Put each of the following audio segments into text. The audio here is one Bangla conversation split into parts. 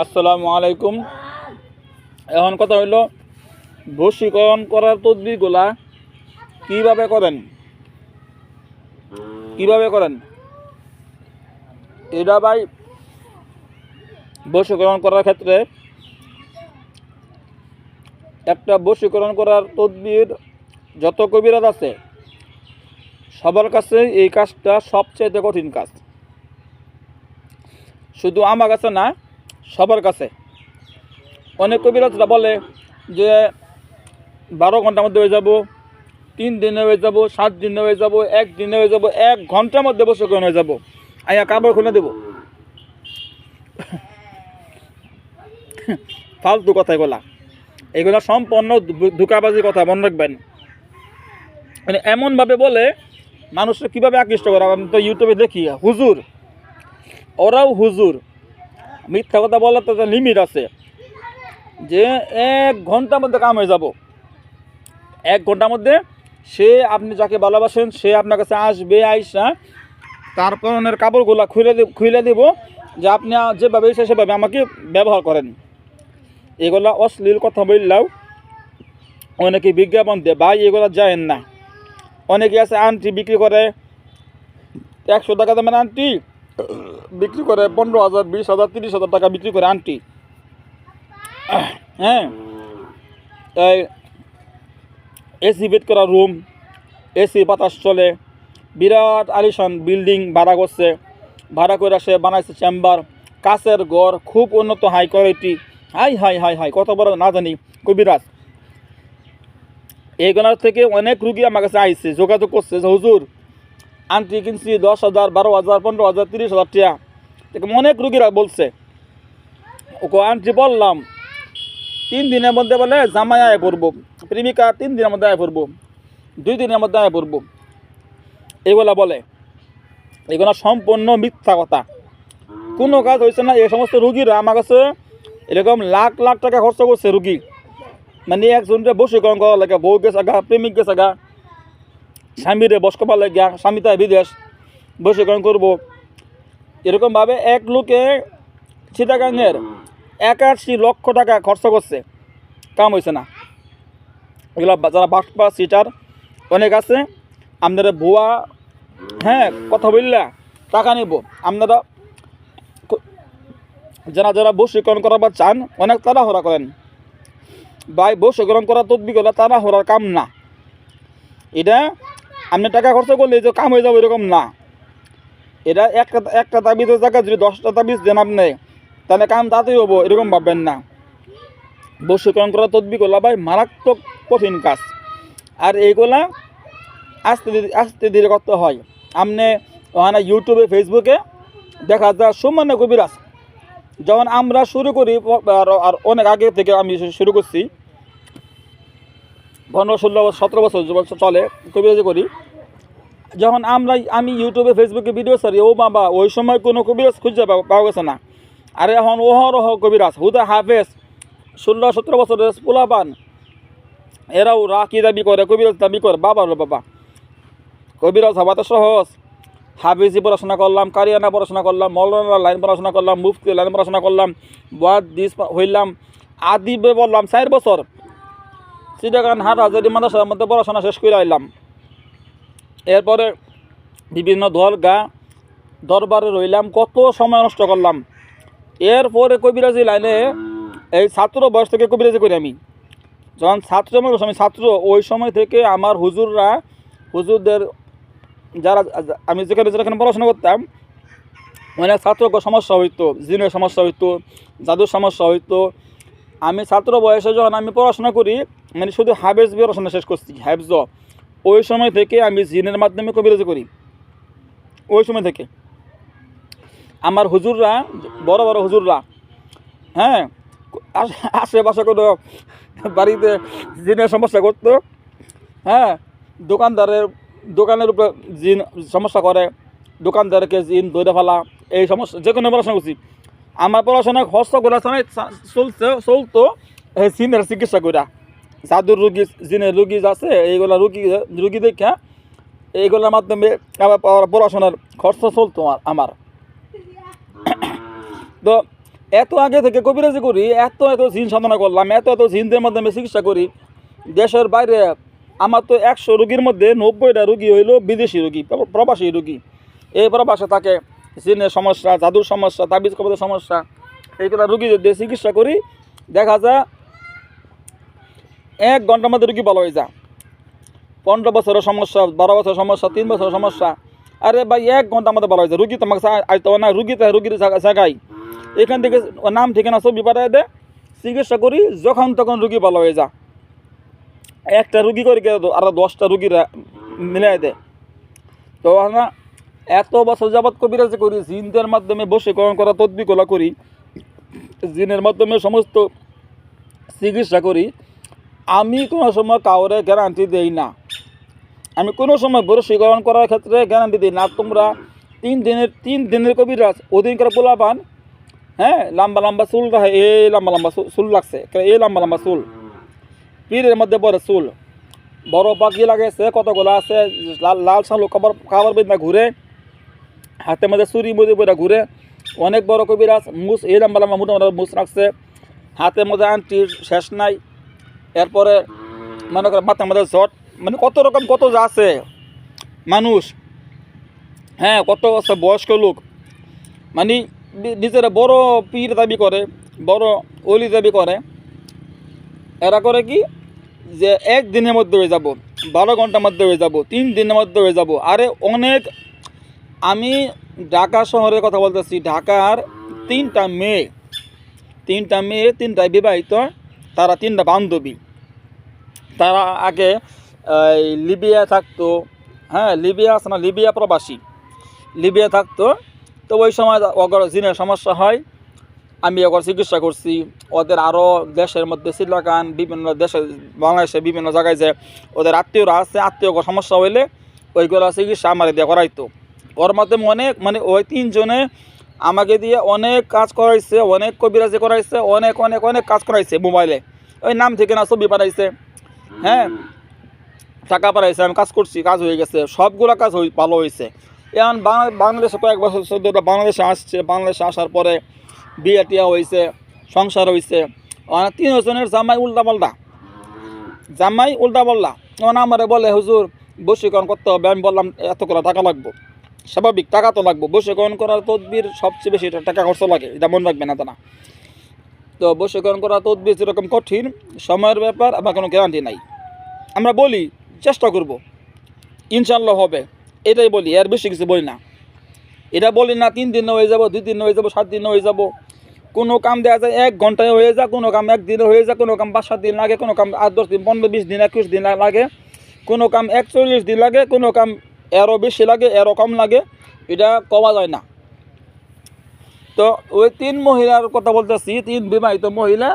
আসসালামু আলাইকুম। এখন কথা হইল বশীকরণ করার তদবিরগুলা কীভাবে করেন? কীভাবে করেন? এটা ভাই বশীকরণ করার ক্ষেত্রে একটা বশীকরণ করার তদবির যত কবিরাজ আছে, সবার কাছে এই কাজটা সবচেয়ে কঠিন কাজ। শুধু আমার কাছে না সবার কাছে। অনেক কবিরাজরা বলে যে, বারো ঘণ্টার মধ্যে হয়ে যাব, তিন দিনে হয়ে যাব, সাত দিনে হয়ে যাব, এক দিনে হয়ে যাব, এক ঘণ্টার মধ্যে বসে করে হয়ে যাব। আয়া কাপড় খুলে দেব। ফালতু কথা এগুলা এগুলা সম্পূর্ণ ধু- ধোঁকাবাজি কথা, মনে রাখবেন। মানে এমনভাবে বলে, মানুষকে কীভাবে আকৃষ্ট করে? আমি তো ইউটিউবে দেখি, হুজুর, ওরাও হুজুর। মিথ্যা কথা বলার তো লিমিট আছে। যে এক ঘণ্টার মধ্যে কাম হয়ে যাব। এক ঘণ্টার মধ্যে সে আপনি যাকে ভালোবাসেন, সে আপনার কাছে আসবে, আইসা তার পরনের কাপড়গুলো খুলে খুলে দেব যে আপনি যেভাবে এসে সেভাবে আমাকে ব্যবহার করেন। এগুলা অশ্লীল কথা বললেও অনেকে বিজ্ঞাপন দেয়, ভাই, এগুলো যায় না। অনেকে আছে আন্টি বিক্রি করে। একশো টাকা দামের আন্টি বিক্রি করে পনেরো হাজার, বিশ হাজার, তিরিশ হাজার টাকা বিক্রি করে আন্টি হ্যাঁ। এই এসি বেড করা রুম এসি বাতাস চলে। বিরাট আলিশান বিল্ডিং ভাড়া করছে। ভাড়া করে সে বানাইছে চেম্বার কাছের ঘর, খুব উন্নত high quality high high high high, কত বড় না জানি, কবিরাজ। এইগুলোর থেকে অনেক রুগী আমার কাছে আইছে যোগাযোগ করছে, যে হুজুর আন্টি কিনছি দশ হাজার, বারো হাজার, পনেরো হাজার, তিরিশ হাজার এরকম অনেক রুগীরা বলছে। ওকে আন্টি বললাম, তিন দিনের মধ্যে বলে জামাই আয় পড়ব প্রেমিকা তিন দিনের মধ্যে আয় পড়ব দুই দিনের মধ্যে আয় পড়ব এগুলা বলে। এগুলো সম্পূর্ণ মিথ্যা কথা। কোনো কাজ হয়েছে না, এই সমস্ত রুগীরা আমার কাছে এরকম লাখ লাখ টাকা খরচ করছে রুগী। মানে একজনকে বসীকরণ করা লাগে, বউ গেছে গা, প্রেমিক গেছে গা। স্বামীরে বস করা লাগে স্বামী তাই বিদেশ বসীকরণ করব। এরকমভাবে এক লোকে চিটাগাঙের একাশি লক্ষ টাকা খরচ করছে। কাম হয়েছে না। এগুলো যারা বাসপা সিটার অনেক আছে, আপনারা ভুয়া হ্যাঁ কথা বললা, টাকা নিব। আপনারা যারা যারা বশীকরণ করাবার চান, অনেক তাড়াহড়া করেন। ভাই, বশীকরণ করা তদবিগুলো তাড়াহড়ার কাম না। এটা আপনি টাকা খরচ করলে যে কাম হয়ে যাবে এরকম না। এটা একটা একটা তাবিজের জায়গায় যদি দশটা তাবিজ দেন আপনি, তাহলে কাম তাতেই হব, এরকম ভাববেন না। বশীকরণ করা তদবিগুলো ভাই, মারাত্মক কঠিন কাজ। আর এইগুলা আস্তে ধীরে আস্তে ধীরে করতে হয়। আপনি ওখানে ইউটিউবে, ফেসবুকে দেখা যায় সমান্য কবিরাজ যখন আমরা শুরু করি আর অনেক আগে থেকে আমি শুরু করছি পনেরো ষোলো বছর, সতেরো বছর বছর চলে কবিরাজি করি। যখন আমরা আমি ইউটিউবে ফেসবুকে ভিডিও সারি ও বাবা, ওই সময় কোনো কবিরাজ খুঁজে পাওয়া পাওয়া গেছে না। আর এখন ওহরহ কবিরাজ, হুদা হাফেজ, ষোলো, সতেরো বছরের পোলাপান, এরাও রাখি দাবি করে, কবিরাজ দাবি করে, বাবা রে বাবা। কবিরাজ হওয়া তো সহজ। হাফিজি পড়াশোনা করলাম, কারিয়ানা পড়াশোনা করলাম, মৌলানা লাইন পড়াশোনা করলাম, মুফতি লাইন পড়াশোনা করলাম বাদ দিস হইলাম, আদিবে বললাম, চার বছর। চিটাগান হাট হাজারি মাদ্রাসার মধ্যে পড়াশোনা শেষ করে আইলাম। এরপরে বিভিন্ন দরগা, দরবারে রইলাম, কত সময় নষ্ট করলাম। এরপরে কবিরাজি লাইনে এই ছাত্র বয়স থেকে কবিরাজি করি আমি। যখন ছাত্র আমি ছাত্র, ওই সময় থেকে আমার হুজুররা, হুজুরদের যারা, আমি যেখানে যেখানে পড়াশোনা করতাম, অনেক ছাত্র সমস্যা হইতো, জিনের সমস্যা হইতো, জাদুর সমস্যা হইতো আমি ছাত্র বয়সে যখন আমি পড়াশোনা করি মানে শুধু হাবেজ পড়াশোনা শেষ করছি, হাফজ। ওই সময় থেকে আমি জিনের মাধ্যমে কবিরাজি করি। ওই সময় থেকে। আমার হুজুররা, বড় বড় হুজুররা হ্যাঁ আশেপাশে কোনো বাড়িতে জিনের সমস্যা করতো হ্যাঁ দোকানদারের, দোকানের উপরে জিন সমস্যা করে, দোকানদারকে জিন দৌড়ে ফেলা, এই সমস্যা যে কোনো পড়াশোনা করছি। আমার পড়াশোনা হস্ত করা চলছে, চলতো। জিনের চিকিৎসা করা জাদুর রুগী, জিনের রুগী আছে, এইগুলা রুগী রুগী দেখা, এইগুলোর মাধ্যমে আবার পড়াশোনার খরচ চলতো আমার আমার। তো এত আগে থেকে কবিরাজি করি, এত এত জিন সাধনা করলাম, এত এত জিনদের মাধ্যমে চিকিৎসা করি। দেশের বাইরে আমার তো একশো রুগীর মধ্যে নব্বইটা রুগী হইল বিদেশি রুগী প্রবাসী রুগী। এই প্রবাসে থাকে জিনের সমস্যা, জাদুর সমস্যা, তাবিজ কবদের সমস্যা, এইগুলো রুগী যদি চিকিৎসা করি, দেখা যায় এক ঘণ্টার মধ্যে রুগী ভালো হয়ে যায়। পনেরো বছরের সমস্যা, বারো বছরের সমস্যা, তিন বছরের সমস্যা, আরে ভাই, এক ঘণ্টার মধ্যে ভালো হয়ে যায়। রুগী তোমাকে আইতে না, রুগী তো রুগীর জায়গা- জায়গায় এখান থেকে নাম, ঠিকানা ছবি পাঠায় দেয় চিকিৎসা করি, যখন তখন রুগী ভালো হয়ে যা একটা রুগী করে আরও দশটা রুগীরা মিলাই দেয় তো আমরা এত বছর যাবৎ কবিরাজি করি, জিনদের মাধ্যমে বশীকরণ করা, তদ্বিকলা করি, জিনের মাধ্যমে সমস্ত চিকিৎসা করি, আমি কোনো সময় কাউরে গ্যারান্টি দেই না। আমি কোনো সময় বশীকরণ করার ক্ষেত্রে গ্যারান্টি দিই না। তোমরা তিন দিনের তিন দিনের কবিরাজ ওদিন করে পোলা পান হ্যাঁ লম্বা লম্বা চুল রাখে, এই লম্বা লম্বা চুল- লাগছে এই লম্বা লম্বা চুল। পীরের মধ্যে পড়ে চুল। বড় পাখি লাগাইছে কতগুলো আছে, লাল লাল সালু কাবার কাবার বেদনা ঘুরে হাতের মাঝে চুরি মুদি পরে ঘুরে, অনেক বড় কবিরাজ, মুস, এই লম্বা লম্বা মোটামুটি মুস রাখছে। হাতে মধ্যে আন্টির শেষ নাই, এরপরে মনে করে মাথার মধ্যে জট মানে কত রকম কত যা আছে। মানুষ হ্যাঁ কত আছে, বয়স্ক লোক মানে নিজেরা বড় পীর দাবি করে, বড় অলি দাবি করে। এরা করে কি? যে এক দিনের মধ্যে হয়ে যাব, বারো ঘণ্টার মধ্যে হয়ে যাব, তিন দিনের মধ্যে হয়ে যাব। আরে অনেক আমি ঢাকা শহরের কথা বলতেছি। ঢাকার তিনটা মেয়ে তিনটা মেয়ে তিনটা বিবাহিত, তারা তিনটা বান্ধবী। তারা আগে লিবিয়া থাকতো হ্যাঁ লিবিয়া আছে না, লিবিয়া প্রবাসী। লিবিয়া থাকতো, তো ওই সময় ওগর জিনের সমস্যা হয়। আমি ওগর চিকিৎসা করছি। ওদের আরও দেশের মধ্যে শ্রীলঙ্কান বিভিন্ন দেশে, বাংলাদেশে বিভিন্ন জায়গায় যে ওদের আত্মীয়রা আছে আত্মীয় সমস্যা হইলে ওইগুলো চিকিৎসা আমার দিয়ে করাইতো। ওর মাধ্যমে অনেক মানে ওই তিনজনে আমাকে দিয়ে অনেক কাজ করাইছে, অনেক কবিরাজি করাইছে, অনেক অনেক অনেক কাজ করাইছে মোবাইলে। ওই নাম থেকে না ছবি পাঠাইছে। হ্যাঁ টাকা পাঠাইছে, আমি কাজ করছি, কাজ হয়ে গেছে, সবগুলো কাজ ভালো হয়েছে এখন বাংলাদেশে কয়েক বছর বাংলাদেশে আসছে, বাংলাদেশে আসার পরে বিয়ে টিয়া হয়েছে সংসার হয়েছে তিন জনের জামাই উল্টা পাল্টা জামাই উল্টা পাল্টা তখন আমারে বলে, হুজুর, বশীকরণ করতে হবে। আমি বললাম এত করে টাকা লাগবো। স্বাভাবিক, টাকা তো লাগবো। বশীকরণ করার তদবির সবচেয়ে বেশি টাকা খরচ লাগে, এটা মনে রাখবে না তারা তো বশীকরণ করা তদবির যেরকম কঠিন, সময়ের ব্যাপার, আমার কোনো গ্যারান্টি নাই। আমরা বলি, চেষ্টা করব। ইনশাল্লাহ হবে। এটাই বলি, এর বেশি কিছু বলি না। এটা বলি না, তিন দিনে হয়ে যাব, দুই দিনে হয়ে যাব, সাত দিনে হয়ে যাব। কোনো কাম দেওয়া যায়, এক ঘন্টায় হয়ে যায়, কোনো কাম একদিনে হয়ে যায়, কোনো কাম পাঁচ, সাত দিন লাগে, কোনো কাম আট, দশ দিন, পনেরো, বিশ দিন, একুশ দিন লাগে। কোনো কাম একচল্লিশ দিন লাগে, কোনো কাম এরও বেশি লাগে, এরও কম লাগে, এটা কমা যায় না। তো ওই তিন মহিলার কথা বলতেছি, তিন বিবাহিত মহিলা,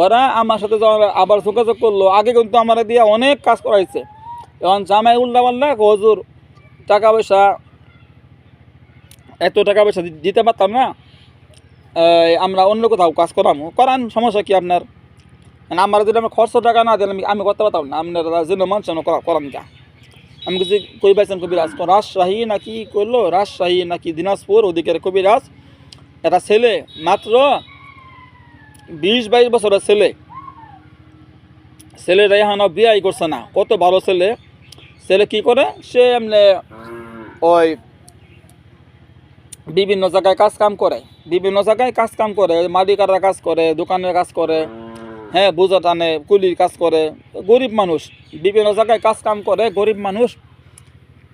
ওরা আমার সাথে আবার যোগাযোগ করল। আগে কিন্তু আমার দিয়ে অনেক কাজ করাইছে। এখন জামাই উল্টা পাল্লা হজুর, টাকা পয়সা, এত টাকা পয়সা দিতে পারতাম না। আমরা অন্য কোথাও কাজ করামো। করান, সমস্যা কি আপনার? মানে আমার যদি আমি খরচ টাকা না দিলে আমি আমি করতে পারতাম না। আপনার যেন মানুষ করান কা আমি কিছু কই পাইছেন কবিরাজ রাজশাহী নাকি করল রাজশাহী নাকি দিনাজপুর? ওদিকের কবিরাজ একটা ছেলে, মাত্র বিশ বাইশ বছরের ছেলে। ছেলেটা এখন বিয়াই করছে না, কত ভালো ছেলে। ছেলে কি করে? সে এমনি ওই বিভিন্ন জায়গায় কাজ কাম করে, বিভিন্ন জায়গায় কাজ কাম করে, মাটি কাজ করে, দোকানের কাজ করে। হ্যাঁ বোঝা টানে, কুলির কাজ করে। গরিব মানুষ, বিভিন্ন জায়গায় কাজ কাম করে, গরিব মানুষ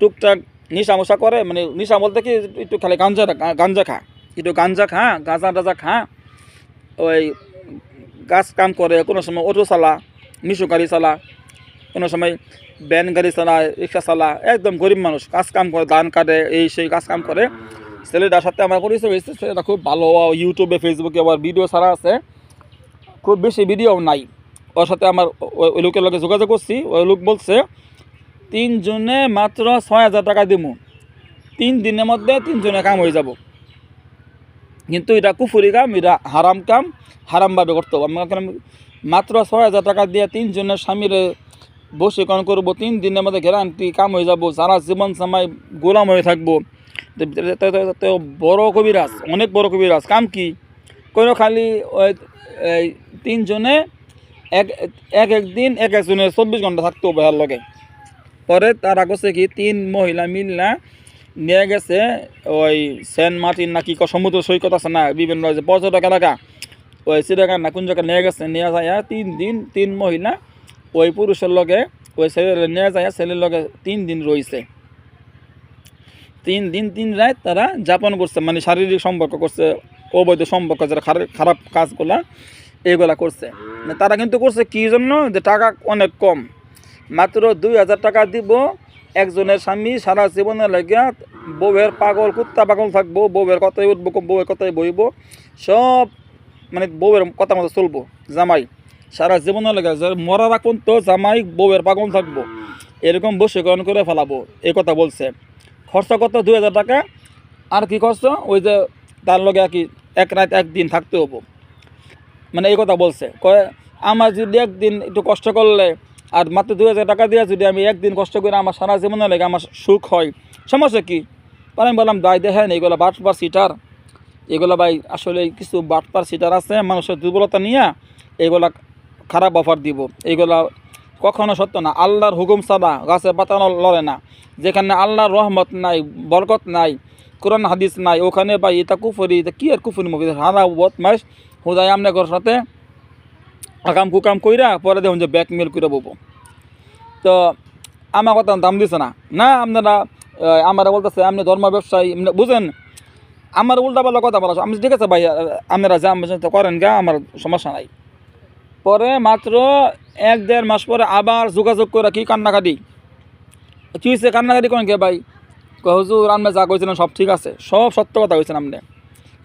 টুকটাক নিশা মশা করে মানে নিশা বলতে কি, একটু খালি গাঞ্জা গাঞ্জা খা, একটু গাঞ্জা খা, গাঁজা টাজা খা, ওই গাছ কাম করে, কোনো সময় অটো চালা, মিশু গাড়ি চালা, কোনো সময় ব্যান গাড়ি চালা, রিক্সা চালা, একদম গরিব মানুষ, কাজ কাম করে, ধান কাটে, এই সেই কাজ কাম করে। ছেলেটার সাথে আমার পরিচয় হয়েছে, ছেলেটা খুব ভালো ইউটিউবে ফেসবুকে আবার ভিডিও ছাড়া আছে। খুব বেশি ভিডিও নাই। ওর সাথে আমার ওই- লোকের লগে যোগাযোগ করছি। ওই লোক বলছে তিনজনে মাত্র ছয় হাজার টাকা দিব তিন দিনের মধ্যে তিনজনে কাম হয়ে যাব। কিন্তু এটা কুফুরি কাম, এটা হারাম কাম, হারামভাবে করতে হবে। কেন মাত্র ছয় হাজার টাকা দিয়ে তিনজনের স্বামীরে বশীকরণ করব, তিন দিনের মধ্যে গ্যারান্টি কাম হয়ে যাব, সারা জীবন সময় গোলাম হয়ে থাকব। বড় কবিরাজ, অনেক বড় কবিরাজ। কাম কি? কোনো খালি এই তিনজনে এক এক একদিন এক একজনের চব্বিশ ঘণ্টা থাকতো বেহার লগে। পরে তারা করছে কি, তিন মহিলা মিললা নিয়ে গেছে ওই সেন্ট মার্টিন না কি ক- সমুদ্র সৈকত আছে না, বিভিন্ন পর্যটক এলাকা, ওই চিড়িয়াখানা না কোন জায়গায় নিয়ে গেছে, নিয়ে যায় তিন দিন, তিন মহিলা ওই পুরুষের লগে, ওই ছেলের নিয়ে যায় ছেলের লগে তিন দিন রয়েছে তিন দিন, তিন রাত তারা যাপন করছে মানে শারীরিক সম্পর্ক করছে অবৈধ সম্পর্ক, যারা খারা- খারাপ কাজগুলা এইগুলা করছে। তারা কিন্তু করছে কি জন্য? যে টাকা অনেক কম। মাত্র দুই হাজার টাকা দিব একজনের স্বামী, সারা জীবনের লাগে বউয়ের পাগল, কুত্তা পাগল থাকব, বউয়ের কথাই উঠবো, বউয়ের কথাই বইব, সব মানে বউয়ের কথা মতো চলবো, জামাই। সারা জীবনের লাগে মরা রাখুন তো জামাই, বউয়ের পাগল থাকব, এরকম বসীকরণ করে ফেলাবো এই কথা বলছে। খরচা কত? দুই হাজার টাকা। আর কি খরচ? ওই যে তার লগে কি এক রাত একদিন থাকতে হব। মানে এই কথা বলছে। কয়, আমার যদি একদিন একটু কষ্ট করলে আর মাত্র দুই হাজার টাকা দিয়ে যদি আমি একদিন কষ্ট করে আমার সারা জীবনে লেগে আমার সুখ হয়, সমস্যা কি? পরে আমি বললাম দায় দেখেন, এগুলো বাটপার সিটার। এগুলো ভাই, আসলে কিছু বাটপার সিটার আছে, মানুষের দুর্বলতা নিয়ে এগুলা খারাপ অফার দিব। এগুলা কখনো সত্য না। আল্লাহর হুকুম ছাড়া গাছে পাতা লড়ে না। যেখানে আল্লাহর রহমত নাই, বরকত নাই কোরআন হাদিস নাই, ওখানে ভাই এটা কুফরি, এটা কি আর কুফরি মুখি? হারা বদমাস হুদায় আমনে ঘর সাথে আকাম কুকাম কইরা পরে দেখুন যে ব্যাকমেল করে বলব তো আমার কথা দাম দিছে না। না, আপনারা আমারা বলতেছে, আপনি ধর্ম ব্যবসায়ী বুঝেন? আমার উল্টা পাল্টা কথা বলা আমি ঠিক আছে ভাই, আপনারা যা তো করেন গা, আমার সমস্যা নাই। পরে মাত্র এক দেড় মাস পরে আবার যোগাযোগ করে কি কান্নাকাটি? কি হয়েছে কান্নাকাটি করেন কে ভাই? কয় হুজুর আপনি যা কইছিলেন সব ঠিক আছে। সব সত্য কথা কইছেন আপনি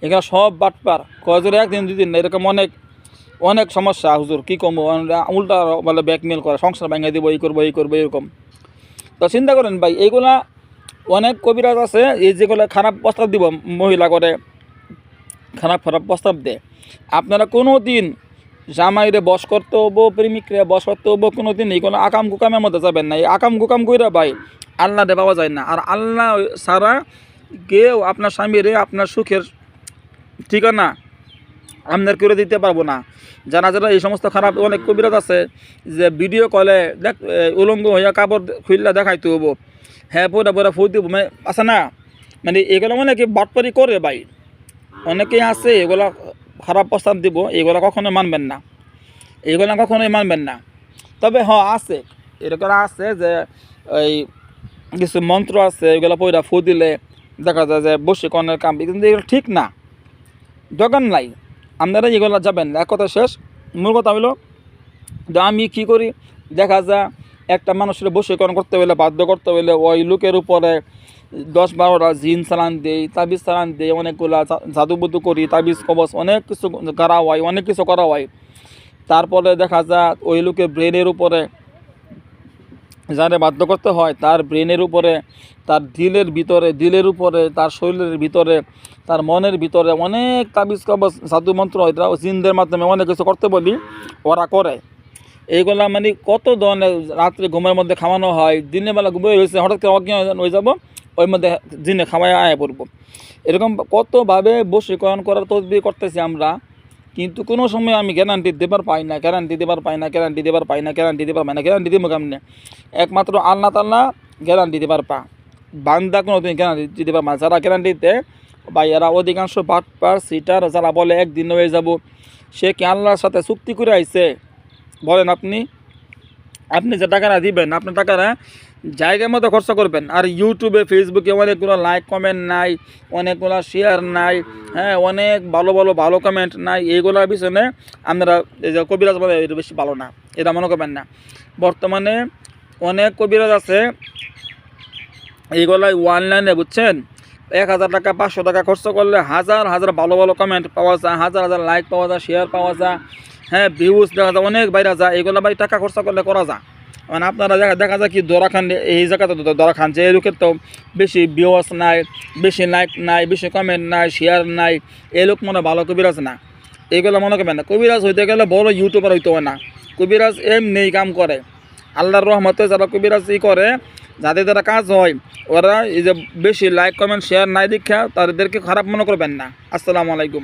এখানে সব বাটপার কয়জোর একদিন দুদিন না, এরকম অনেক অনেক সমস্যা হুজুর কী কমবো উল্টা বলে ব্যাকমেল করে সংসার ভেঙে দিব এই করব এই করব এরকম। তো চিন্তা করেন ভাই এইগুলা অনেক কবিরাজ আছে এই যেগুলো খারাপ প্রস্তাব দিব মহিলা করে খারাপ খারাপ প্রস্তাব দেয় আপনারা কোনো দিন জামাইরে বস করতে হব প্রেমিকরে বস করতে হব কোনো দিন এইগুলো আকাম কুকামের মধ্যে যাবেন না। এই আকাম কুকাম কইরা ভাই আল্লাহ দে পাওয়া যায় না। আর আল্লাহ ছাড়া কেউ আপনার স্বামীরে আপনার সুখের ঠিকানা আপনার করে দিতে পারব না। যারা যারা এই সমস্ত খারাপ অনেক কবিরাজ আছে যে ভিডিও কলে দেখ উলঙ্গ হইয়া কাপড় খুললে দেখাইতে হব হ্যাঁ পরে পরে ফুল দিব। মানে আছে না? মানে এগুলো মানে কি বাটপারি করে ভাই। অনেকেই আছে, এগুলা খারাপ প্রস্তাব দিব, এগুলো কখনো মানবেন না। এগুলো কখনোই মানবেন না। তবে হ্যাঁ আছে। এরকম আছে যে এই কিছু মন্ত্র আছে, এগুলো পয়রা ফু দিলে দেখা যায় যে বসে কনের কাম, কিন্তু এগুলো ঠিক না দোকান নাই, আপনারা এগুলো যাবেন। এক কথা শেষ, মূল কথা হলো যে আমি কি করি, দেখা যায় একটা মানুষের বশীকরণ করতে হলে বাধ্য করতে হলে ওই লোকের উপরে দশ বারোটা জিন চালান দেই, তাবিজ চালান দেই, অনেকগুলা জাদুবুদু করি, তাবিজ, কবচ, অনেক কিছু করা হয়, অনেক কিছু করা হয় তারপরে দেখা যায় ওই লোকের ব্রেনের উপরে যারে বাধ্য করতে হয়, তার ব্রেনের উপরে, তার দিলের ভিতরে, দিলের উপরে, তার শরীরের ভিতরে, তার মনের ভিতরে অনেক তাবিজ কবচ সাধু মন্ত্র এটা জিনদের মাধ্যমে অনেক কিছু করতে বলি, ওরা করে। এইগুলা মানে কত ধরনের রাত্রে ঘুমের মধ্যে খাওয়ানো হয়, দিনের বেলা ঘুমিয়ে রয়েছে হঠাৎ করে অজ্ঞান হয়ে যাব, ওই মধ্যে জিনে খাওয়ায় আয় পড়ব। এরকম কতভাবে বশীকরণ করার তদবির করতেছি আমরা কিন্তু কোনো সময় আমি গ্যারান্টি দেবার পাই না গ্যারান্টি দেবার পাই না গ্যারান্টি দেবার পাই না গ্যারান্টি দেবার পাই না গ্যারান্টি দিব কেমনে? একমাত্র আল্লাহ তাল্লাহ গ্যারান্টি দেবার পা। বান্দা কোনো দিন গ্যারান্টি পারবে না। যারা গ্যারান্টিতে বা এরা অধিকাংশ বাটপার সিটার যারা বলে একদিন হয়ে যাব, সে কি আল্লাহর সাথে চুক্তি করে আইছে? বলেন আপনি। আপনি যে টাকাটা দিবেন, আপনার টাকাটা জায়গার মতো খরচা করবেন। আর ইউটিউবে ফেসবুকে অনেকগুলো লাইক কমেন্ট নাই, অনেকগুলো শেয়ার নাই হ্যাঁ অনেক ভালো ভালো ভালো কমেন্ট নাই। এইগুলোর পিছনে আপনারা এই যে কবিরাজ বলে, এটা বেশি ভালো না, এটা মনে করবেন না। বর্তমানে অনেক কবিরাজ আছে এইগুলাই অনলাইনে বুঝছেন? এক হাজার টাকা, পাঁচশো টাকা খরচ করলে হাজার হাজার ভালো ভালো কমেন্ট পাওয়া যায়, হাজার হাজার লাইক পাওয়া যায় শেয়ার পাওয়া যায়। হ্যাঁ ভিউজ দেখা যায়, অনেক বাইরে যায়, এগুলো ভাই টাকা খরচা করলে করা যায়। মানে আপনারা দেখা দেখা যায় কি দরা খান, এই জায়গাতে দরা খান, যে লোকের তো বেশি ভিউজ নাই, বেশি লাইক নাই, বেশি কমেন্ট নাই শেয়ার নাই, এই লোক মনে ভালো কবিরাজ না। এইগুলো মনে করবেন না। কবিরাজ হইতে গেলে বড় ইউটিউবার হইতে হয় না। কবিরাজ এমনি কাম করে। আল্লাহর রহমতে যারা কবিরাজ ই করে, যাদের দ্বারা কাজ হয়, ওরা এই যে বেশি লাইক কমেন্ট শেয়ার নাই দীক্ষা, তাদেরকে খারাপ মনে করবেন না। আসসালামু আলাইকুম।